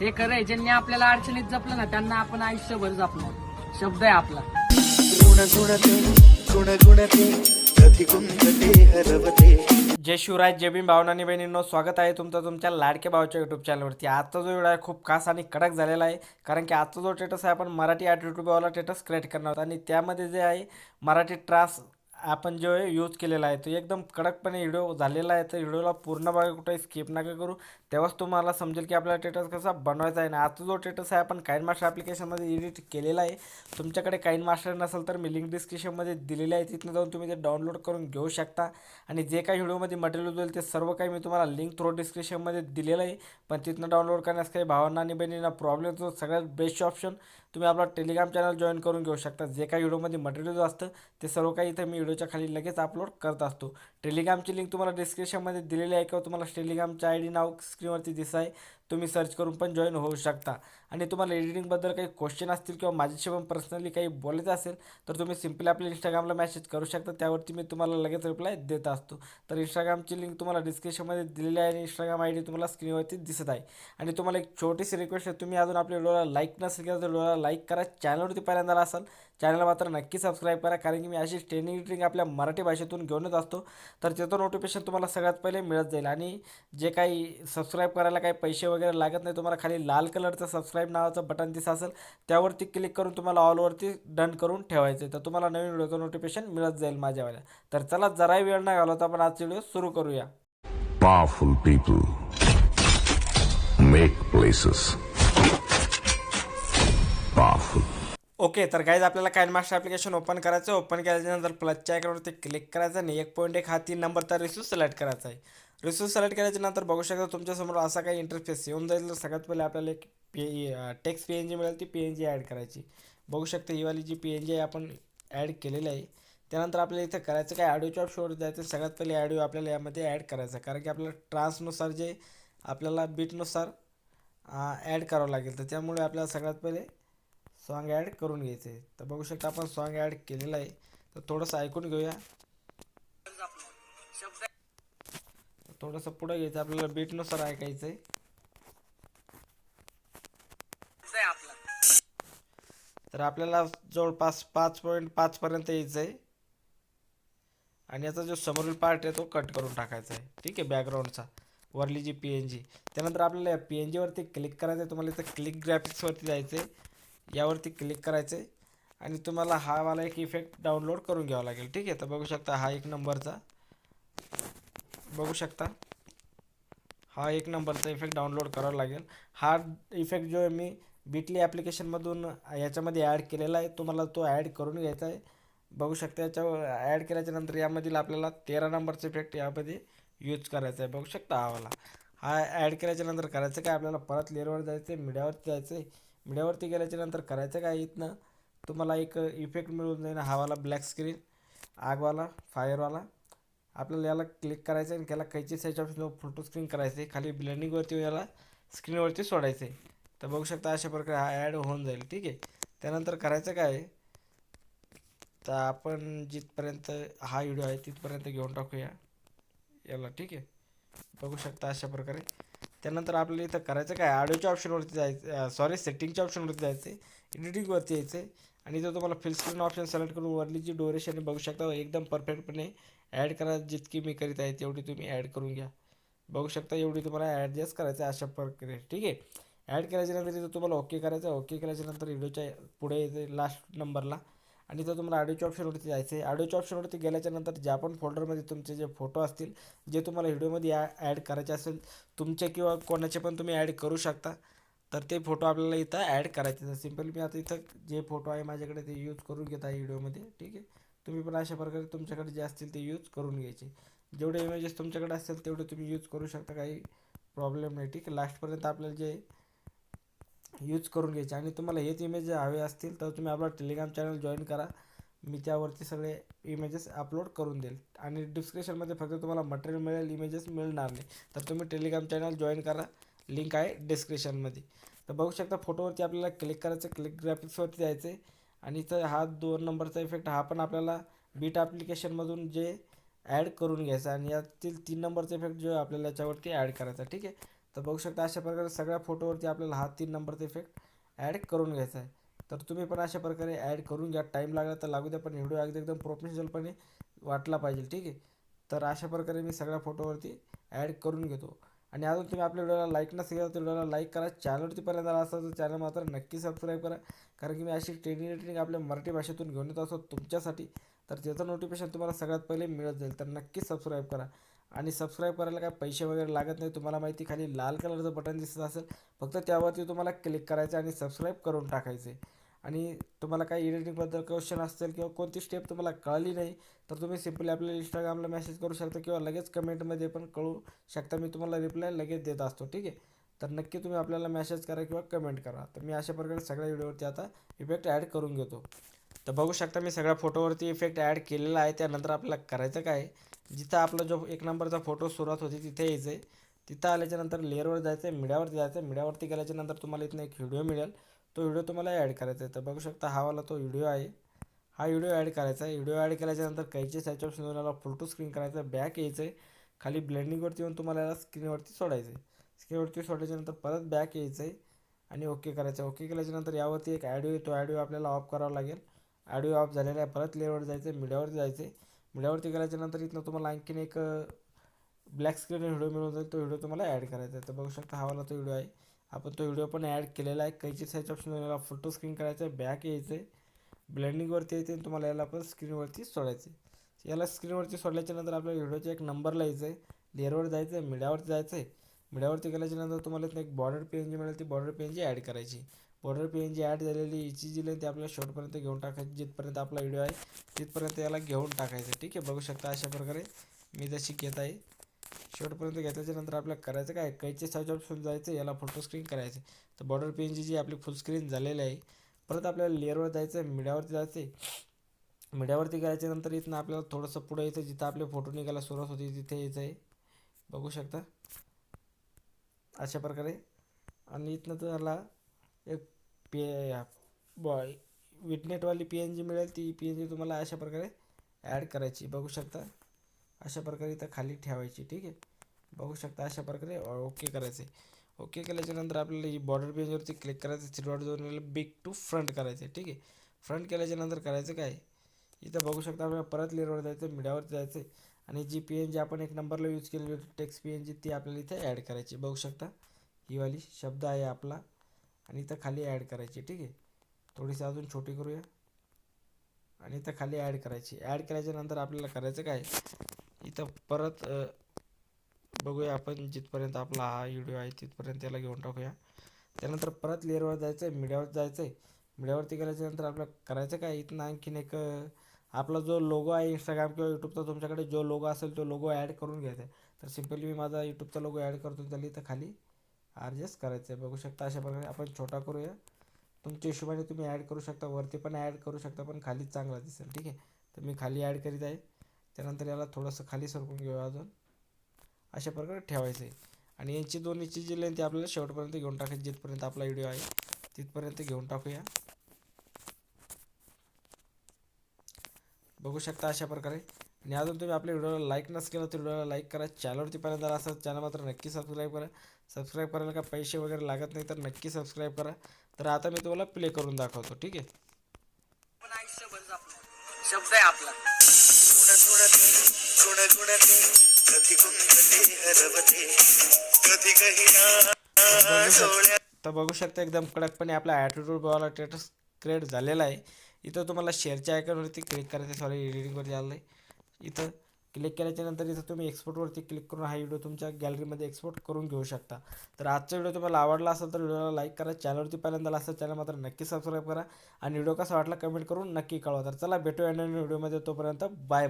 हे खरं आहे ज्यांनी आपल्याला अडचणीत जपलं ना त्यांना आपण आयुष्यभर जपणार. शब्द आहे आपला. जय शिवराय जय भीम भावनानी बहिणींनो स्वागत आहे तुमचं तुमच्या लाडक्या भावाच्या यूट्यूब चॅनलवरती आजचा जो व्हिडिओ आहे खूप खास आणि कडक झालेला आहे कारण की आजचा जो स्टेटस आहे आपण मराठी ॲट यूट्यूबवाला स्टेटस क्रिएट करणार आहोत. आणि त्यामध्ये जे आहे मराठी ट्रास आपण जो आहे यूज केलेला आहे तो एकदम कडकपणे व्हिडिओ झालेला आहे. तर व्हिडिओला पूर्ण बघा कुठे स्किप नका करू. तेव्हाच तुम्हाला समजेल की आपला टेटस कसा बनवायचा आहे. आणि आजचा जो टेटस आहे आपण काइन मास्टर ॲप्लिकेशनमध्ये एडिट केलेला आहे. तुमच्याकडे काइन मास्टर नसेल तर मी लिंक डिस्क्रिप्शनमध्ये दिलेली आहे. तिथनं जाऊन तुम्ही ते डाउनलोड करून घेऊ शकता. आणि जे काही व्हिडिओमध्ये मटेरियल होईल ते सर्व काही मी तुम्हाला लिंक थ्रू डिस्क्रिप्शनमध्ये दिलेलं आहे. पण तिथनं डाउनलोड करण्यास काही भावांना आणि बहिणींना प्रॉब्लेम तो सगळ्यात बेस्ट ऑप्शन तुम्ही आपला टेलिग्राम चॅनल जॉईन करून घेऊ शकता. जे काही व्हिडिओमध्ये मटेरियल असतं ते सर्व काही इथं मी व्हिडिओच्या खाली लगेच अपलोड करत असतो. टेलिग्रामची लिंक तुम्हाला डिस्क्रिप्शनमध्ये दिलेली आहे किंवा तुम्हाला टेलिग्रामचं आय डी नाव स्क्रीनवरती दिसत आहे. तुम्ही सर्च करून पण जॉईन होऊ शकता. आणि तुम्हाला एडिटिंगबद्दल काही क्वेश्चन असतील किंवा माझ्याशी पण पर्सनली काही बोलायचं असेल तर तुम्ही सिम्पली आपल्या इंस्टाग्रामला मेसेज करू शकता. त्यावरती मी तुम्हाला लगेच रिप्लाय देत असतो. तर इंस्टाग्रामची लिंक तुम्हाला डिस्क्रिप्शनमध्ये दिलेली आहे आणि इंस्टाग्राम आय डी तुम्हाला स्क्रीनवरती दिसत आहे. आणि तुम्हाला एक छोटीशी रिक्वेस्ट आहे तुम्ही अजून आपल्या व्हिडिओला लाईक नसेल केलं तर व्हिडिओला लाईक करा चॅनलवरती पहिल्यांदा असाल चॅनल मात्र नक्की सबस्क्राईब करा. कारण की मी अशी ट्रेनिंग ट्रेनिंग आपल्या मराठी भाषेतून घेऊन येत असतो. तर त्याचं नोटिफिकेशन तुम्हाला सगळ्यात पहिले मिळत जाईल. आणि जे काही सबस्क्राईब करायला काही पैसे वगैरे लागत नाही तुम्हाला खाली लाल कलरचं सबस्क्राईब नावाचं बटन दिसत असेल त्यावरती क्लिक करून तुम्हाला ऑलवरती डन करून ठेवायचं तर तुम्हाला नवीन व्हिडिओचं नोटिफिकेशन मिळत जाईल माझ्यावाल्या तर चला जराही वेळ नाही घालवता आपण आजची व्हिडिओ सुरू करूया. Powerful people make places. Powerful. Okay तर काहीच आपल्याला काइन मास्टर ॲप्लिकेशन ओपन करायचं ओपन केल्याच्यानंतर प्लसच्या आयकॉनवरती क्लिक करायचं आणि एक पॉईंट एक हा तीन नंबरचा रिस्यू सिलेक्ट करायचा आहे रिसोर्स सिलेक्ट केल्याच्यानंतर बघू शकता तुमच्यासमोर असा काही इंटरफेस येऊन जाईल. तर सगळ्यात पहिले आपल्याला एक P text P N G मिळेल ती पी एन जी ॲड करायची. बघू शकता ही वाली जी पी एन जी आहे आपण ॲड केलेली आहे. त्यानंतर आपल्याला इथं करायचं काय? ऑडिओच्या शोर जायचं सगळ्यात पहिले ऑडिओ आपल्याला यामध्ये ॲड करायचा. कारण की आपल्याला ट्रान्सनुसार जे आपल्याला बीटनुसार ॲड करावं लागेल. तर त्यामुळे आपल्याला सगळ्यात पहिले सॉन्ग ॲड करून घ्यायचं. आहे तर बघू शकता आपण सॉन्ग ॲड केलेलं आहे. तर थोडंसं ऐकून घेऊया. थोडंसं पुढं घ्यायचं आपल्याला बीटनुसार ऐकायचं आहे तर आपल्याला जवळपास पाच पॉईंट पाचपर्यंत यायचं आहे आणि याचा जो समोरील पार्ट आहे तो कट करून टाकायचा आहे ठीक आहे बॅकग्राऊंडचा वरली जी पी एन जी त्यानंतर आपल्याला या पी एन जीवरती क्लिक करायचं आहे तुम्हाला इथं क्लिक ग्राफिक्सवरती जायचं आहे यावरती क्लिक करायचं आहे आणि तुम्हाला हा वाला एक इफेक्ट डाउनलोड करून घ्यावा लागेल. ठीक आहे तर बघू शकता हा एक नंबरचा बघू शकता. हा एक नंबरचा इफेक्ट डाउनलोड करावा लागेल. हा इफेक्ट जो आहे मी बिटली ॲप्लिकेशनमधून याच्यामध्ये ॲड केलेला आहे. तुम्हाला तो ॲड करून घ्यायचा आहे. बघू शकता याच्यावर ॲड केल्याच्यानंतर यामधील आपल्याला तेरा नंबरचा इफेक्ट यामध्ये यूज करायचा आहे. बघू शकता हावाला हा ॲड केल्याच्यानंतर करायचं काय? आपल्याला परत लेअरवर जायचं आहे मीडियावरती जायचं आहे. मीडियावरती गेल्याच्यानंतर करायचं काय इथनं? तुम्हाला एक इफेक्ट मिळून जाईल. हावाला ब्लॅक स्क्रीन आगवाला फायरवाला आपल्याला याला क्लिक करायचं आहे आणि त्याला कैची साईज ऑप्शन फोटो स्क्रीन करायचं आहे. खाली ब्लेंडिंगवरती याला स्क्रीनवरती सोडायचं आहे. तर बघू शकता अशा प्रकारे हा ॲड होऊन जाईल. ठीक आहे? त्यानंतर करायचं काय? आहे? तर आपण जिथपर्यंत हा व्हिडिओ आहे तिथपर्यंत घेऊन टाकूया. याला ठीक आहे? बघू शकता अशा प्रकारे. त्यानंतर आपल्याला इथं करायचं काय? ऑडिओच्या ऑप्शनवरती जायचं सॉरी सेटिंगच्या ऑप्शनवरती जायचं आहे. एडिटिंगवरती यायचं आहे. आणि इथं तुम्हाला फिल स्क्रीन ऑप्शन सिलेक्ट करून वरली जी डोरेशन बघू शकता एकदम परफेक्टपणे ॲड करा जितकी मी करीत आहे तेवढी तुम्ही ॲड करून घ्या. बघू शकता एवढी तुम्हाला ॲडजस्ट करायचं आहे अशा प्रकारे. ठीक आहे? ॲड केल्याच्यानंतर इथं तुम्हाला ओके करायचं आहे. ओके केल्याच्यानंतर व्हिडिओच्या पुढे येते लास्ट नंबरला आणि इथं तुम्हाला ऑडिओच्या ऑप्शनवरती जायचं आहे ऑडिओच्या ऑप्शनवरती गेल्याच्यानंतर ज्या पण फोल्डरमध्ये तुमचे जे फोटो असतील जे तुम्हाला व्हिडिओमध्ये या ॲड करायचे असेल तुमचे किंवा कोणाचे पण तुम्ही ॲड करू शकता. तर ते फोटो आपल्याला इथं ॲड करायचे सिंपल मी आता इथं जे फोटो आहे माझ्याकडे ते यूज करून घेत आहे व्हिडिओमध्ये. ठीक आहे? तुम्ही पण अशा प्रकारे तुमच्याकडे जे असतील ते यूज करून घ्यायचे. जेवढे इमेजेस तुमच्याकडे असतील तेवढे तुम्ही यूज करू शकता. काही प्रॉब्लेम नाही. ठीक आहे. लास्टपर्यंत आपल्याला जे यूज करून घ्यायचे. आणि तुम्हाला हेच इमेज हवे असतील तर तुम्ही आपला टेलिग्राम चॅनल जॉईन करा. मी त्यावरती सगळे इमेजेस अपलोड करून देईल. आणि डिस्क्रिप्शनमध्ये फक्त तुम्हाला मटेरियल मिळेल इमेजेस मिळणार नाही. तर तुम्ही टेलिग्राम चॅनल जॉईन करा. लिंक आहे डिस्क्रिप्शनमध्ये तर बघू शकता फोटोवरती आपल्याला क्लिक करायचं. क्लिक ग्राफिक्सवरती जायचं आहे आणि इथं हा दोन नंबरचा इफेक्ट हा पण आपल्याला बीट ॲप्लिकेशनमधून जे ॲड करून घ्यायचा आणि यातील तीन नंबरचा इफेक्ट जो आपल्याला याच्यावरती ॲड करायचा ठीक आहे? तर बघू शकता अशा प्रकारे सगळ्या फोटोवरती आपल्याला हा तीन नंबरचा इफेक्ट ॲड करून घ्यायचा आहे. तर तुम्ही पण अशा प्रकारे ॲड करून घ्या. टाईम लागला तर लागू द्या पण व्हिडिओ अगदी एकदम प्रोफेशनलपणे वाटला पाहिजे ठीक आहे? तर अशा प्रकारे मी सगळ्या फोटोवरती ॲड करून घेतो. आणि अजून तुम्ही आपल्या व्हिडिओला लाईक नसेल तर व्हिडिओला लाईक करा. चॅनलवरती पर्यंत आला असाल तर चॅनल मात्र नक्की सबस्क्राईब करा. कारण की मी अशी ट्रेनिंग ट्रेनिंग आपल्या मराठी भाषेतून घेऊन येत असतो तुमच्यासाठी. तर त्याचं नोटिफिकेशन तुम्हाला सगळ्यात पहिले मिळत जाईल. तर नक्की सबस्क्राईब करा. आणि सबस्क्राईब करायला काय पैसे वगैरे लागत नाही तुम्हाला माहिती खाली लाल कलरचं बटन दिसत असेल. फक्त त्यावरती तुम्हाला क्लिक करायचं आणि सबस्क्राईब करून टाकायचे आणि तुम्हाला काही एडिटिंगबद्दल क्वेश्चन असतील किंवा कोणती स्टेप तुम्हाला कळली नाही तर तुम्ही सिम्पली आपल्या इंस्टाग्रामला मेसेज करू शकता किंवा लगेच कमेंटमध्ये पण कळू शकता. मी तुम्हाला रिप्लाय लगेच देत असतो ठीक आहे? तर नक्की तुम्ही आपल्याला मेसेज करा किंवा कमेंट करा. तर मी अशा प्रकारे सगळ्या व्हिडिओवरती आता इफेक्ट ॲड करून घेतो. तर बघू शकता मी सगळ्या फोटोवरती इफेक्ट ॲड केलेला आहे. त्यानंतर आपल्याला करायचं काय? आहे, जिथं आपला जो एक नंबरचा फोटो सुरुवात होती तिथे यायचं आहे तिथं आल्याच्यानंतर लेअरवर जायचं आहे मीडियावरती जायचं आहे मीडियावरती गेल्याच्यानंतर तुम्हाला इथनं एक व्हिडिओ मिळेल. तो व्हिडिओ तुम्हाला ॲड करायचा आहे. तर बघू शकता हा वाला तो व्हिडिओ आहे. हा व्हिडिओ ॲड करायचा आहे. व्हिडिओ ॲड केल्याच्यानंतर कैचे सॅच ऑप्शन याला फुल टू स्क्रीन करायचं आहे. बॅक यायचं आहे खाली ब्लेंडिंगवरती येऊन तुम्हाला याला स्क्रीनवरती सोडायचं आहे स्क्रीनवरती सोडल्याच्यानंतर परत बॅक यायचं आहे आणि ओके करायचं आहे. ओके केल्याच्यानंतर यावरती एक ॲडिओ येतो. ॲडिओ आपल्याला ऑफ करावा लागेल. ॲडिओ ऑफ झालेला आहे. परत लेअरवर जायचं आहे मीडियावरती जायचं आहे मीडियावरती गेल्याच्यानंतर इथनं तुम्हाला आणखीन एक ब्लॅक स्क्रीन व्हिडिओ मिळून जाईल. तो व्हिडिओ तुम्हाला ॲड करायचा आहे. तर बघू शकता हा वाला तो व्हिडिओ आहे. आपण तो व्हिडिओ पण ॲड केलेला आहे. कैची साईज ऑप्शन याला फोटो स्क्रीन करायचं आहे. बॅक यायचं आहे ब्लेंडिंगवरती यायचं आणि तुम्हाला याला आपण स्क्रीनवरती सोडायचं आहे याला स्क्रीनवरती सोडल्याच्या नंतर आपल्या व्हिडिओच्या एक नंबरला यायचं आहे लेअरवर जायचं आहे मीडियावरती जायचं आहे मीडियावरती गेल्याच्यानंतर तुम्हाला एक बॉर्डर पी एन जी मिळेल. ती border P N G add करायची. Border P N G add झालेली हिची जी लेन ती आपल्या शॉर्टपर्यंत घेऊन टाकायची. जिथपर्यंत आपला व्हिडिओ आहे तिथपर्यंत याला घेऊन टाकायचं ठीक आहे? बघू शकता अशा प्रकारे मी जशी घेत आहे. शेवटपर्यंत घेतल्याच्या नंतर आपल्याला करायचं काय? कैचे सर्च ऑप्शन जायचं याला फोटो स्क्रीन करायचं. तर बॉर्डर पी एन जी जी आपली फुल स्क्रीन झालेली आहे परत आपल्याला लेअरवर जायचं आहे मीडियावरती जायचं आहे मीडियावरती करायच्यानंतर इथनं आपल्याला थोडंसं पुढं यायचं जिथं आपले फोटो निघायला सुरुवात होती तिथे यायचं आहे बघू शकता? अशा प्रकारे. आणि इथनं तुम्हाला एक पी बॉय विटनेटवाली पी एन जी मिळेल ती पी एन जी तुम्हाला अशा प्रकारे ॲड करायची. बघू शकता? अशा प्रकारे इथं खाली ठेवायची ठीक आहे? बघू शकता अशा प्रकारे ओके करायचं आहे ओके केल्याच्यानंतर आपल्याला ही बॉर्डर पेजवरती क्लिक करायचं थ्री डॉट दोन बिग टू फ्रंट करायचं आहे ठीक आहे? फ्रंट केल्याच्यानंतर करायचं काय? इथं बघू शकता आपल्याला परत लेअरवर जायचं मीडियावर जायचं आहे आणि जी पी एन जी आपण एक नंबरला यूज केलेली होती टेक्स्ट पी एन जी ती आपल्याला इथे ॲड करायची. बघू शकता ही वाली शब्द आहे आपला. आणि इथं खाली ॲड करायची ठीक आहे? थोडीशी अजून छोटी करूया. आणि इथं खाली ॲड करायची. ॲड केल्याच्यानंतर आपल्याला करायचं काय? इथं परत बघूया आपण जिथपर्यंत आपला हा व्हिडिओ आहे तिथपर्यंत त्याला घेऊन टाकूया. त्यानंतर परत लेअरवर जायचं आहे मीडियावर जायचं आहे मीडियावरती गेल्याच्यानंतर आपलं करायचं काय? इथनं आणखीन एक आपला जो लोगो आहे इंस्टाग्राम किंवा यूट्यूबचा तुमच्याकडे जो लोगो असेल तो लोगो ॲड करून घ्यायचा आहे. तर सिम्पली मी माझा यूट्यूबचा लोगो ॲड करतो त्याला इथं खाली ॲडजस्ट करायचं आहे बघू शकता अशा प्रकारे आपण छोटा करूया. तुमच्या हिशोबाने तुम्ही ॲड करू शकता वरती पण ॲड करू शकता पण खाली चांगला दिसेल. ठीक आहे? तर मी खाली ॲड करीत आहे. त्यानंतर याला थोडंसं खाली सरकून घेऊया अजून. अशा प्रकारे ठेवायचं आहे आणि यांची दोन्हीची जी लेंथ आपल्याला शेवटपर्यंत घेऊन टाकायची जिथपर्यंत आपला व्हिडिओ आहे तिथपर्यंत घेऊन टाकूया. बघू शकता अशा प्रकारे. आणि अजून तुम्ही आपल्या व्हिडिओला लाईक नस केला तर व्हिडिओला लाईक करा. चॅनलवरती पर्यंत आला असेल चॅनल मात्र नक्की सबस्क्राईब करा. सबस्क्राईब करायला काय पैसे वगैरे लागत नाही तर नक्की सबस्क्राईब करा. तर आता मी तुम्हाला प्ले करून दाखवतो ठीक आहे? शब्द आहे आपला. गुणते गुणगुणते कधी गुंतते हरवते कधी काही ना तर बघू शकता एकदम कडकपणे आपला ॲटिट्यूड बॉला स्टेटस क्रिएट झालेला आहे. इथं तुम्हाला शेअरच्या आयकॉनवरती क्लिक करायचं सॉरी एडिटिंगवरती आलं आहे इथं क्लिक केल्याच्यानंतर इथं तुम्ही एक्सपोर्टवरती क्लिक करून हा व्हिडिओ तुमच्या गॅलरीमध्ये एक्सपोर्ट करून घेऊ शकता. तर आजचा व्हिडिओ तुम्हाला आवडला असेल तर व्हिडिओला लाईक करा. चॅनलवरती पहिल्यांदा असेल चॅनल मात्र नक्की सबस्क्राईब करा. आणि व्हिडिओ कसा वाटला कमेंट करून नक्की कळवा. तर चला भेटूया नवीन व्हिडिओमध्ये तोपर्यंत बाय